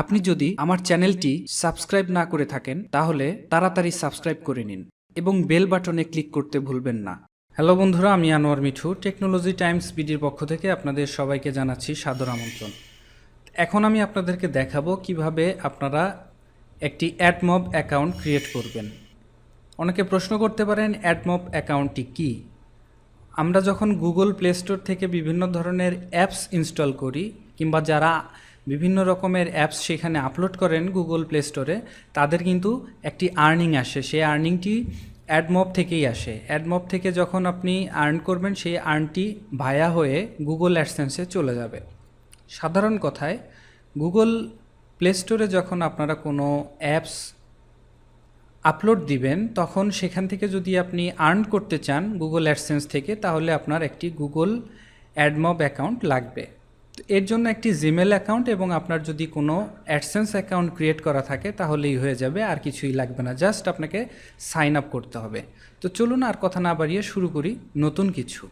আপনি যদি আমার চ্যানেলটি সাবস্ক্রাইব না করে থাকেন, তাহলে তাড়াতাড়ি সাবস্ক্রাইব করে নিন এবং বেল বাটনে ক্লিক করতে ভুলবেন না। হ্যালো বন্ধুরা, আমি আনোয়ার মিঠু, টেকনোলজি টাইমস বিডির পক্ষ থেকে আপনাদের সবাইকে জানাচ্ছি সাদর আমন্ত্রণ। এখন আমি আপনাদেরকে দেখাবো কীভাবে আপনারা একটি অ্যাডমব অ্যাকাউন্ট ক্রিয়েট করবেন। অনেকে প্রশ্ন করতে পারেন, অ্যাডমব অ্যাকাউন্টটি কী? আমরা যখন গুগল প্লে স্টোর থেকে বিভিন্ন ধরনের অ্যাপস ইনস্টল করি, কিংবা যারা বিভিন্ন রকমের অ্যাপস সেখানে আপলোড করেন গুগল প্লে স্টোরে তাদের কিন্তু একটি আর্নিং আসে। সেই আর্নিংটি অ্যাডমব থেকেই আসে। অ্যাডমব থেকে যখন আপনি আর্ন করবেন, সেই আর্নটি ভায়া হয়ে গুগল অ্যাডসেন্সে চলে যাবে। সাধারণ কথায় গুগল প্লে স্টোরে যখন আপনারা কোনো অ্যাপস আপলোড দিবেন, তখন সেখান থেকে যদি আপনি আর্ন করতে চান গুগল অ্যাডসেন্স থেকে, তাহলে আপনার একটি গুগল অ্যাডমব অ্যাকাউন্ট লাগবে। এর জন্য একটি জিমেল অ্যাকাউন্ট এবং আপনার যদি কোনো অ্যাডসেন্স অ্যাকাউন্ট ক্রিয়েট করা থাকে, তাহলেই হয়ে যাবে, আর কিছুই লাগবে না। জাস্ট আপনাকে সাইন আপ করতে হবে। তো চলুন আর কথা না বাড়িয়ে শুরু করি নতুন কিছু।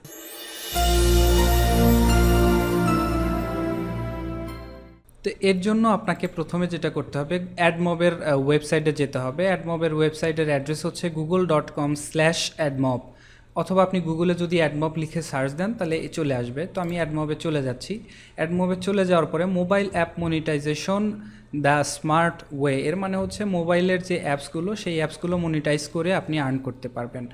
তো এর জন্য আপনাকে প্রথমে যেটা করতে হবে অ্যাডমবের ওয়েবসাইটে যেতে হবে। অ্যাডমবের ওয়েবসাইটের অ্যাড্রেস হচ্ছে Google dot com slash AdMob অথবা আপনি গুগলে যদি অ্যাডমব লিখে সার্চ দেন, তাহলে এ চলে আসবে। তো আমি অ্যাডমবে চলে যাচ্ছি। অ্যাডমবে চলে যাওয়ার পরে mobile app monetization the smart way এর মানে হচ্ছে মোবাইলের যে অ্যাপসগুলো সেই অ্যাপসগুলো মনিটাইজ করে আপনি আর্ন করতে পারবেন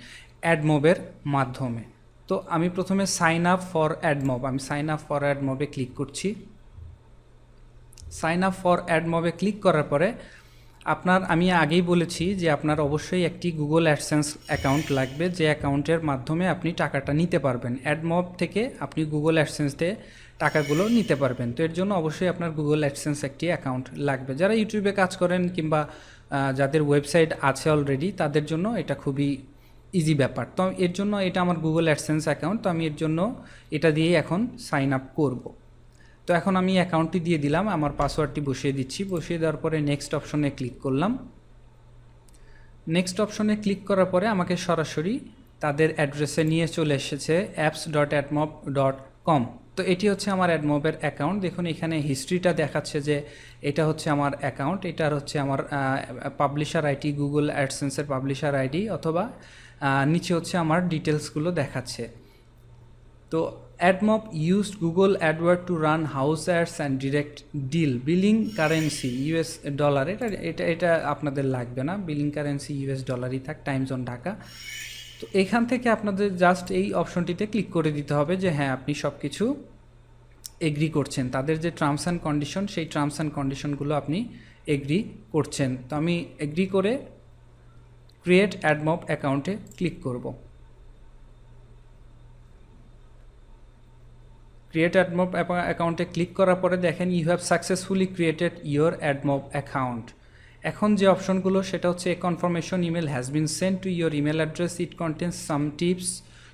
অ্যাডমবের মাধ্যমে। তো আমি প্রথমে সাইন আপ ফর অ্যাডমব আমি সাইন আপ ফর অ্যাডমবে ক্লিক করছি। সাইন আপ ফর অ্যাডমবে ক্লিক করার পরে আপনার, আমি আগেই বলেছি যে আপনার অবশ্যই একটি গুগল অ্যাডসেন্স অ্যাকাউন্ট লাগবে, যে অ্যাকাউন্টের মাধ্যমে আপনি টাকাটা নিতে পারবেন। অ্যাডমব থেকে আপনি গুগল অ্যাডসেন্স দিয়ে টাকাগুলো নিতে পারবেন। তো এর জন্য অবশ্যই আপনার গুগল অ্যাডসেন্স একটি অ্যাকাউন্ট লাগবে। যারা ইউটিউবে কাজ করেন কিংবা যাদের ওয়েবসাইট আছে অলরেডি তাদের জন্য এটা খুবই ইজি ব্যাপার। তো এর জন্য এটা আমার গুগল অ্যাডসেন্স অ্যাকাউন্ট তো আমি এর জন্য এটা দিয়েই এখন সাইন আপ করব। তো এখন আমি অ্যাকাউন্টটি দিয়ে দিলাম, আমার পাসওয়ার্ডটি বসিয়ে দিচ্ছি। বসিয়ে দেওয়ার পরে নেক্সট অপশনে ক্লিক করলাম। নেক্সট অপশনে ক্লিক করার পরে আমাকে সরাসরি তাদের অ্যাড্রেসে নিয়ে চলে এসেছে apps dot AdMob dot com তো এটি হচ্ছে আমার অ্যাডমবের অ্যাকাউন্ট দেখুন, এখানে হিস্ট্রিটা দেখাচ্ছে যে এটা হচ্ছে আমার অ্যাকাউন্ট এটার হচ্ছে আমার পাবলিশার আইডি গুগল অ্যাডসেন্সের পাবলিশার আইডি অথবা নিচে হচ্ছে আমার ডিটেলসগুলো দেখাচ্ছে। তো AdMob used Google AdWord to run house ads and direct deal billing currency US dollar এটা এটা এটা আপনাদের লাগবে না। বিলিং কারেন্সি ইউএস ডলারই থাক টাইম জোন ঢাকা। তো এখান থেকে আপনাদের জাস্ট এই অপশনটিতে ক্লিক করে দিতে হবে যে হ্যাঁ আপনি সব কিছু এগ্রি করছেন। তাদের যে টার্মস অ্যান্ড কন্ডিশন সেই টার্মস অ্যান্ড কন্ডিশনগুলো আপনি এগ্রি করছেন। তো আমি এগ্রি করে ক্রিয়েট অ্যাডমপ অ্যাকাউন্টে ক্লিক করব। ক্রিয়েট অ্যাডমব অ্যাকাউন্টে ক্লিক করার পরে দেখেন you have successfully created your AdMob account এখন যে অপশনগুলো, সেটা হচ্ছে a confirmation email has been send to your email address it contains some tips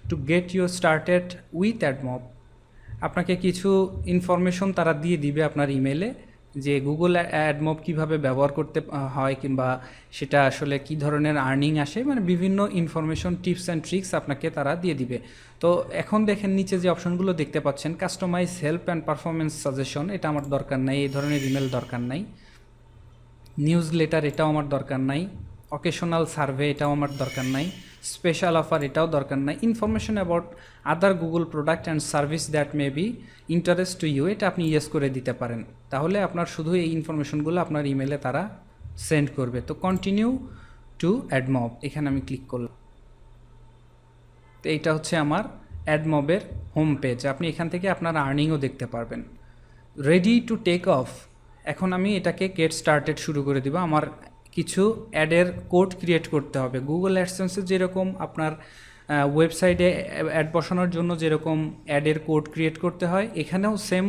to get your started with AdMob আপনাকে কিছু ইনফরমেশন তারা দিয়ে দিবে আপনার ইমেলে যে গুগল অ্যাডমব কীভাবে ব্যবহার করতে হয় কিংবা সেটা আসলে কি ধরনের আর্নিং আসে মানে বিভিন্ন ইনফরমেশন টিপস অ্যান্ড ট্রিক্স আপনাকে তারা দিয়ে দিবে। তো এখন দেখেন নিচে যে অপশনগুলো দেখতে পাচ্ছেন customize help and performance suggestion এটা আমার দরকার নাই, এই ধরনের ইমেল দরকার নাই। নিউজ লেটার এটাও আমার দরকার নাই। অকেশনাল সার্ভে এটাও আমার দরকার নাই। স্পেশাল অফার এটাও দরকার নাই। Information about other Google product and service that may be interest to you এটা আপনি ইয়েস করে দিতে পারেন। তাহলে আপনার শুধু এই ইনফরমেশনগুলো আপনার ইমেলে তারা সেন্ড করবে। তো কন্টিনিউ টু অ্যাডমব এখানে আমি ক্লিক করলাম। তো এইটা হচ্ছে আমার অ্যাডমবের হোম পেজ আপনি এখান থেকে আপনার আর্নিংও দেখতে পারবেন। রেডি টু টেক অফ এখন আমি এটাকে গেট স্টার্টেড শুরু করে দিব। আমার কিছু অ্যাডের কোড ক্রিয়েট করতে হবে। গুগল অ্যাডসেন্সে যেরকম আপনার ওয়েবসাইটে অ্যাড বসানোর জন্য যেরকম অ্যাডের কোড ক্রিয়েট করতে হয়, এখানেও সেম,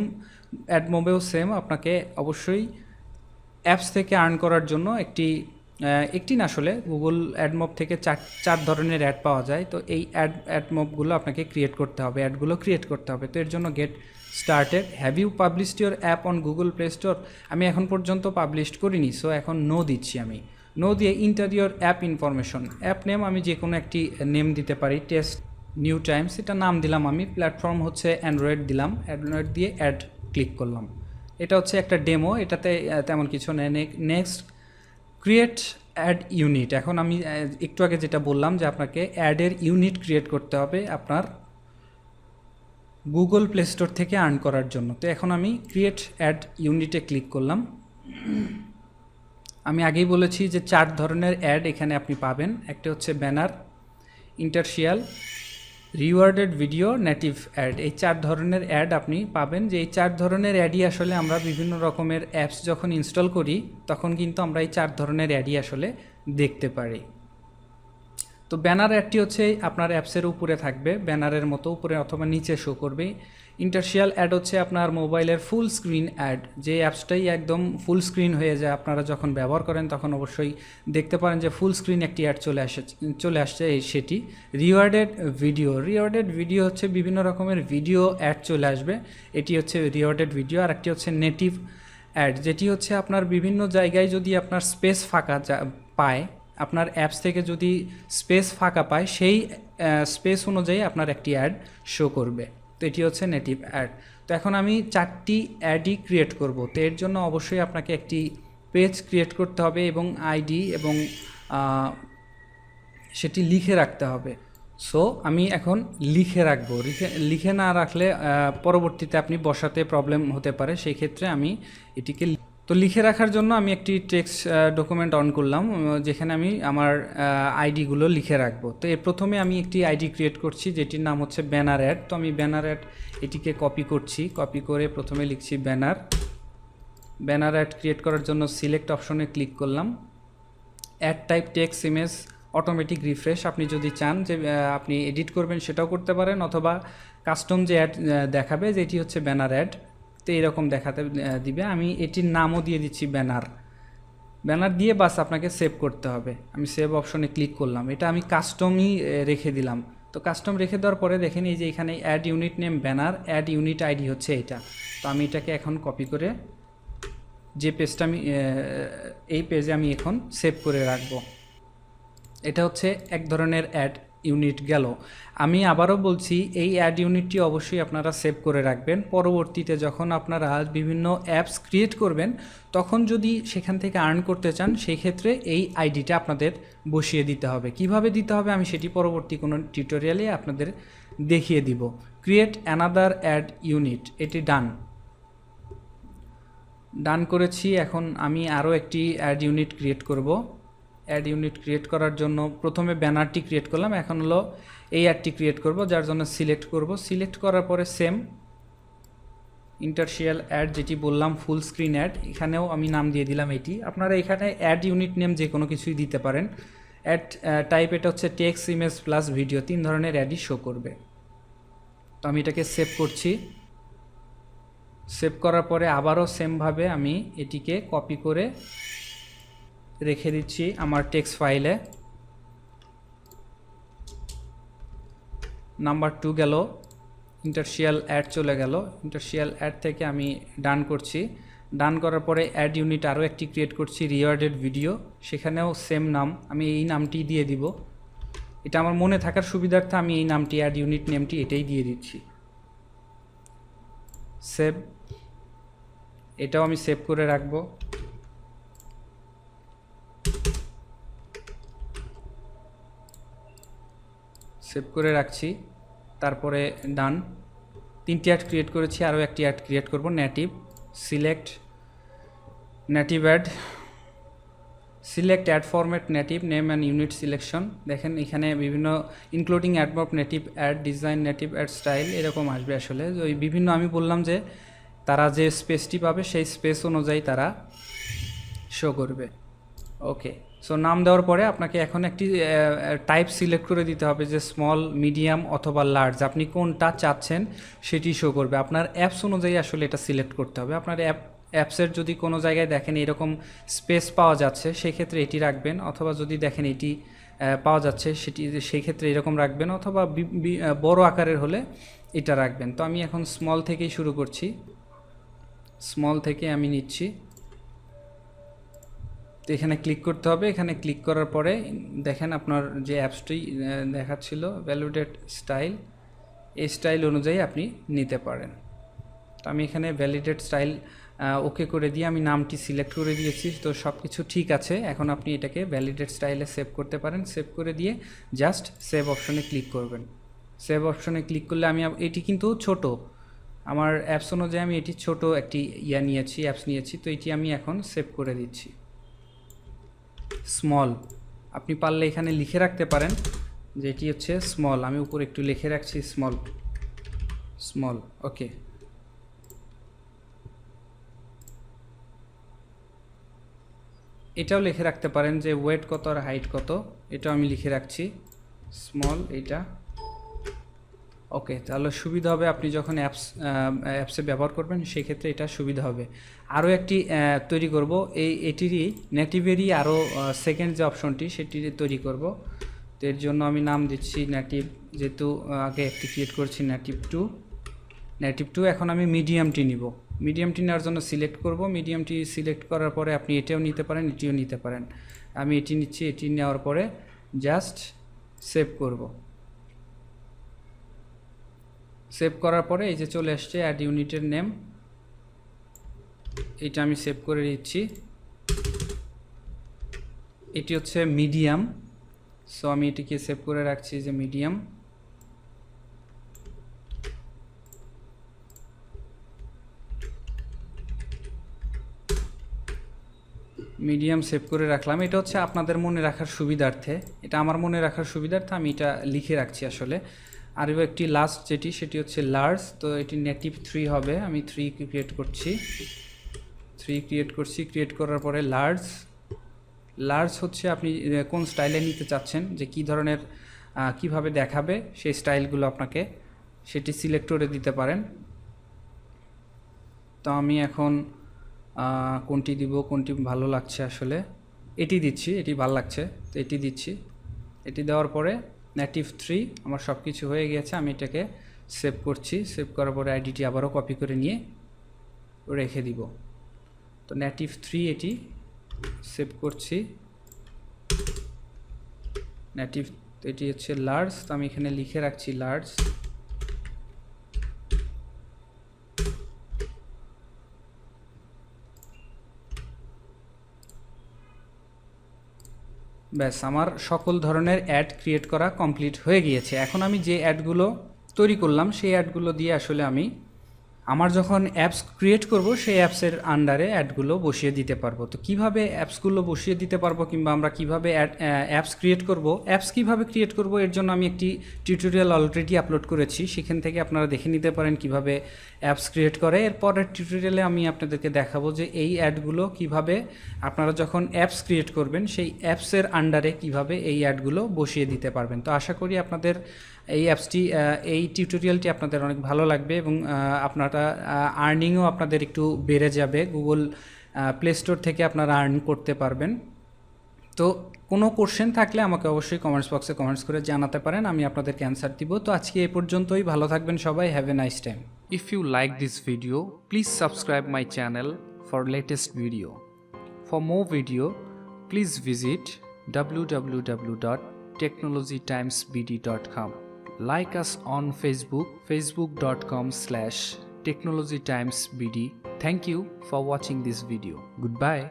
অ্যাড মোবেও সেম আপনাকে অবশ্যই অ্যাপস থেকে আর্ন করার জন্য একটি একটি না আসলে গুগল অ্যাডমব থেকে চার চার ধরনের অ্যাড পাওয়া যায়। তো এই অ্যাড অ্যাডমবগুলো আপনাকে ক্রিয়েট করতে হবে, অ্যাডগুলো ক্রিয়েট করতে হবে। তো এর জন্য get started have you published your app on Google Play Store আমি এখন পর্যন্ত পাবলিশ করিনি সো এখন নো দিচ্ছি আমি। নো দিয়ে enter your app information app name আমি যে কোনো একটি নেম দিতে পারি টেস্ট নিউ টাইমস এটা নাম দিলাম আমি। প্ল্যাটফর্ম হচ্ছে অ্যান্ড্রয়েড দিলাম। অ্যান্ড্রয়েড দিয়ে অ্যাড ক্লিক করলাম। এটা হচ্ছে একটা ডেমো এটাতে তেমন কিছু নেই। নেক্সট ক্রিয়েট অ্যাড ইউনিট এখন আমি একটু আগে যেটা বললাম যে আপনাকে অ্যাডের ইউনিট ক্রিয়েট করতে হবে আপনার গুগল প্লে স্টোর থেকে আর্ন করার জন্য। তো এখন আমি ক্রিয়েট অ্যাড ইউনিটে ক্লিক করলাম। আমি আগেই বলেছি যে চার ধরনের অ্যাড এখানে আপনি পাবেন। একটা হচ্ছে banner interstitial rewarded video native ad এই চার ধরনের অ্যাড আপনি পাবেন। যে এই চার ধরনের অ্যাডই আসলে আমরা বিভিন্ন রকমের অ্যাপস যখন ইনস্টল করি, তখন কিন্তু আমরা এই চার ধরনের অ্যাডই আসলে দেখতে পারি। তো ব্যানার অ্যাডটি হচ্ছে আপনার অ্যাপসের উপরে থাকবে, ব্যানারের মতো উপরে অথবা নিচে শো করবে। ইন্টারশিয়াল অ্যাড হচ্ছে আপনার মোবাইলের ফুল স্ক্রিন অ্যাড যে অ্যাপসটাই একদম ফুল স্ক্রিন হয়ে যায়, আপনারা যখন ব্যবহার করেন তখন অবশ্যই দেখতে পারেন যে ফুল স্ক্রিন একটি অ্যাড চলে আসে, চলে আসছে এই সেটি। রিওয়ার্ডেড ভিডিও রিওয়ার্ডেড ভিডিও হচ্ছে বিভিন্ন রকমের ভিডিও অ্যাড চলে আসবে। এটি হচ্ছে রিওয়ার্ডেড ভিডিও আর একটি হচ্ছে নেটিভ অ্যাড যেটি হচ্ছে আপনার বিভিন্ন জায়গায় যদি আপনার স্পেস ফাঁকা পায় আপনার অ্যাপস থেকে যদি স্পেস ফাঁকা পায়, সেই স্পেস অনুযায়ী আপনার একটি অ্যাড শো করবে। তো এটি হচ্ছে নেটিভ অ্যাড তো এখন আমি চারটি অ্যাডই ক্রিয়েট করব। তো এর জন্য অবশ্যই আপনাকে একটি পেজ ক্রিয়েট করতে হবে এবং আইডি এবং সেটি লিখে রাখতে হবে। সো আমি এখন লিখে রাখব। লিখে না রাখলে পরবর্তীতে আপনি বসাতে প্রবলেম হতে পারে। সেই ক্ষেত্রে আমি এটিকে তো লিখে রাখার জন্য আমি একটি টেক্সট ডকুমেন্ট অন করলাম যেখানে আমি আমার আইডিগুলো লিখে রাখব। তো এর প্রথমে আমি একটি আইডি ক্রিয়েট করছি, যেটির নাম হচ্ছে ব্যানার অ্যাড তো আমি ব্যানার অ্যাড এটিকে কপি করছি। কপি করে প্রথমে লিখছি ব্যানার ব্যানার অ্যাড ক্রিয়েট করার জন্য সিলেক্ট অপশনে ক্লিক করলাম। Ad type text image automatic refresh আপনি যদি চান যে আপনি এডিট করবেন সেটাও করতে পারেন, অথবা কাস্টম যে অ্যাড দেখাবে, যেটি হচ্ছে ব্যানার অ্যাড তো এরকম দেখাতে দিবে। আমি এটির নামও দিয়ে দিচ্ছি ব্যানার। ব্যানার দিয়ে বাস আপনাকে সেভ করতে হবে। আমি সেভ অপশনে ক্লিক করলাম। এটা আমি কাস্টমই রেখে দিলাম। তো কাস্টম রেখে দেওয়ার পরে দেখেন এই যে এখানে ad unit name banner ad unit ID হচ্ছে এটা। তো আমি এটাকে এখন কপি করে যে পেজটা আমি এই পেজে আমি এখন সেভ করে রাখব। এটা হচ্ছে এক ধরনের অ্যাড ইউনিট গেল। আমি আবারও বলছি, এই অ্যাড ইউনিটটি অবশ্যই আপনারা সেভ করে রাখবেন। পরবর্তীতে যখন আপনারা বিভিন্ন অ্যাপস ক্রিয়েট করবেন, তখন যদি সেখান থেকে আর্ন করতে চান সেই ক্ষেত্রে এই আইডিটা আপনাদের বসিয়ে দিতে হবে। কীভাবে দিতে হবে আমি সেটি পরবর্তী কোনো টিউটোরিয়ালে আপনাদের দেখিয়ে দিব। ক্রিয়েট অ্যানাদার অ্যাড ইউনিট এটি ডান ডান করেছি, এখন আমি আরও একটি অ্যাড ইউনিট ক্রিয়েট করব। অ্যাড ইউনিট ক্রিয়েট করার জন্য প্রথমে ব্যানারটি ক্রিয়েট করলাম, এখন হলো এই অ্যাডটি ক্রিয়েট করব, যার জন্য সিলেক্ট করব। সিলেক্ট করার পরে সেম ইন্টারশিয়াল অ্যাড যেটি বললাম ফুল স্ক্রিন অ্যাড এখানেও আমি নাম দিয়ে দিলাম এটি। আপনারা এখানে অ্যাড ইউনিট নেম যে কোনো কিছুই দিতে পারেন। অ্যাড টাইপ এটা হচ্ছে টেক্স ইমেজ প্লাস ভিডিও তিন ধরনের অ্যাডই শো করবে। তো আমি এটাকে সেভ করছি। সেভ করার পরে আবারও সেমভাবে আমি এটিকে কপি করে রেখে দিচ্ছি আমার টেক্সট ফাইলে নাম্বার টু গেল ইন্টারশিয়াল অ্যাড চলে গেল। ইন্টারশিয়াল অ্যাড থেকে আমি ডান করছি। ডান করার পরে অ্যাড ইউনিট আরও একটি ক্রিয়েট করছি রিওয়ার্ডেড ভিডিও সেখানেও সেম নাম, আমি এই নামটি দিয়ে দিব। এটা আমার মনে থাকার সুবিধার্থে আমি এই নামটি অ্যাড ইউনিট নেমটি এটাই দিয়ে দিচ্ছি। সেভ এটাও আমি সেভ করে রাখব। সেভ করে রাখছি। তারপরে ডান তিনটি অ্যাড ক্রিয়েট করেছি, আরও একটি অ্যাড ক্রিয়েট করব native select native ad select ad format native name and unit selection দেখেন এখানে বিভিন্ন including AdMob native ad design native ad style এরকম আসবে আসলে। ওই বিভিন্ন আমি বললাম যে তারা যে স্পেসটি পাবে, সেই স্পেস অনুযায়ী তারা শো করবে। ওকে সো নাম দেওয়ার পরে আপনাকে এখন একটি টাইপ সিলেক্ট করে দিতে হবে যে স্মল মিডিয়াম অথবা লার্জ আপনি কোনটা চাচ্ছেন সেটি শো করবে। আপনার অ্যাপস অনুযায়ী আসলে এটা সিলেক্ট করতে হবে। আপনার অ্যাপ অ্যাপসের যদি কোনো জায়গায় দেখেন এরকম স্পেস পাওয়া যাচ্ছে, সেক্ষেত্রে এটি রাখবেন। অথবা যদি দেখেন এটি পাওয়া যাচ্ছে, সেটি সেই ক্ষেত্রে এরকম রাখবেন। অথবা বড় আকারের হলে এটা রাখবেন। তো আমি এখন স্মল থেকেই শুরু করছি। স্মল থেকে আমি নিচ্ছি। তো এখানে ক্লিক করতে হবে। এখানে ক্লিক করার পরে দেখেন আপনার যে অ্যাপসটি দেখাচ্ছিল ভ্যালিডেট স্টাইল এই স্টাইল অনুযায়ী আপনি নিতে পারেন। তো আমি এখানে ভ্যালিডেট স্টাইল ওকে করে দিয়ে আমি নামটি সিলেক্ট করে দিয়েছি। তো সব কিছু ঠিক আছে। এখন আপনি এটাকে ভ্যালিডেট স্টাইলে সেভ করতে পারেন। সেভ করে দিয়ে জাস্ট সেভ অপশনে ক্লিক করবেন। সেভ অপশনে ক্লিক করলে আমি এটি কিন্তু ছোট। আমার অ্যাপস অনুযায়ী আমি এটি ছোট একটি ইয়া নিয়েছি অ্যাপস নিয়েছি। তো এটি আমি এখন সেভ করে দিচ্ছি। স্মল আপনি পারলে এখানে লিখে রাখতে পারেন যে এটি হচ্ছে স্মল আমি উপরে একটু লিখে রাখছি স্মল স্মল ওকে এটাও লিখে রাখতে পারেন যে ওয়েট কত আর হাইট কত, এটাও আমি লিখে রাখছি। স্মল এটা ওকে, তাহলে সুবিধা হবে আপনি যখন অ্যাপস অ্যাপসে ব্যবহার করবেন সেই ক্ষেত্রে এটা সুবিধা হবে। আরও একটি তৈরি করব। এই, এটিরই নেটিভেরই আরও সেকেন্ড যে অপশনটি সেটি তৈরি করব। তো এর জন্য আমি নাম দিচ্ছি নেটিভ যেহেতু আগে একটি ক্রিয়েট করছি নেটিভ টু নেটিভ টু এখন আমি মিডিয়ামটি নিব। মিডিয়ামটি নেওয়ার জন্য সিলেক্ট করব। মিডিয়ামটি সিলেক্ট করার পরে আপনি এটাও নিতে পারেন, এটিও নিতে পারেন। আমি এটি নিচ্ছি, এটি নেওয়ার পরে জাস্ট সেভ করব। সেভ করার পরে এই যে চলে আসছে অ্যাড ইউনিটের নেম এটা আমি সেভ করে দিচ্ছি এটি হচ্ছে মিডিয়াম সো আমি এটিকে সেভ করে রাখছি যে মিডিয়াম মিডিয়াম সেভ করে রাখলাম। এটা হচ্ছে আপনাদের মনে রাখার সুবিধার্থে। এটা আমার মনে রাখার সুবিধার্থে আমি এটা লিখে রাখছি আসলে। আর একটি লাস্ট যেটি, সেটি হচ্ছে লার্জ তো এটি নেটিভ থ্রি হবে। আমি থ্রি ক্রিয়েট করছি। থ্রি ক্রিয়েট করছি। ক্রিয়েট করার পরে লার্জ লার্জ হচ্ছে আপনি কোন স্টাইলে নিতে চাচ্ছেন, যে কী ধরনের কীভাবে দেখাবে সেই স্টাইলগুলো আপনাকে, সেটি সিলেক্ট করে দিতে পারেন। তো আমি এখন কোনটি দিব, কোনটি ভালো লাগছে আসলে, এটি দিচ্ছি, এটি ভালো লাগছে, তো এটি দিচ্ছি। এটি দেওয়ার পরে নেটিভ থ্রি আমার সব কিছু হয়ে গেছে, আমি এটাকে সেভ করছি। সেভ করার পরে আইডিটি আবারও কপি করে নিয়ে রেখে দিব। তো নেটিভ থ্রি এটি সেভ করছি। নেটিভ এটি হচ্ছে লার্জ তো আমি এখানে লিখে রাখছি লার্জ ব্যাস, আমার সকল ধরনের অ্যাড ক্রিয়েট করা কমপ্লিট হয়ে গিয়েছে। এখন আমি যে অ্যাডগুলো তৈরি করলাম, সেই অ্যাডগুলো দিয়ে আসলে আমি আমার যখন অ্যাপস ক্রিয়েট করব, সেই অ্যাপসের আন্ডারে অ্যাডগুলো বসিয়ে দিতে পারব। তো কীভাবে অ্যাপসগুলো বসিয়ে দিতে পারব কিংবা আমরা কীভাবে অ্যাপস ক্রিয়েট করব? অ্যাপস কীভাবে ক্রিয়েট করব? এর জন্য আমি একটি টিউটোরিয়াল অলরেডি আপলোড করেছি। সেখান থেকে আপনারা দেখে নিতে পারেন কীভাবে অ্যাপস ক্রিয়েট করে। এরপরের টিউটোরিয়ালে আমি আপনাদেরকে দেখাবো যে এই অ্যাডগুলো কীভাবে আপনারা যখন অ্যাপস ক্রিয়েট করবেন, সেই অ্যাপসের আন্ডারে কীভাবে এই অ্যাডগুলো বসিয়ে দিতে পারবেন। তো আশা করি আপনাদের এই অ্যাপসটি এই টিউটোরিয়ালটি আপনাদের অনেক ভালো লাগবে এবং আপনারা আর্নিংও আপনাদের একটু বেড়ে যাবে। গুগল প্লে স্টোর থেকে আপনারা আর্ন করতে পারবেন। তো কোনো কোশ্চেন থাকলে আমাকে অবশ্যই কমেন্টস বক্সে কমেন্টস করে জানাতে পারেন, আমি আপনাদেরকে অ্যান্সার দিব। তো আজকে এ পর্যন্তই, ভালো থাকবেন সবাই have a nice time if you like this video please subscribe my channel for latest video for more video please visit W W W dot technology times BD dot www.technologytimesbd.com like us on facebook facebook.com slash technologytimesbd. Thank you for watching this video. Goodbye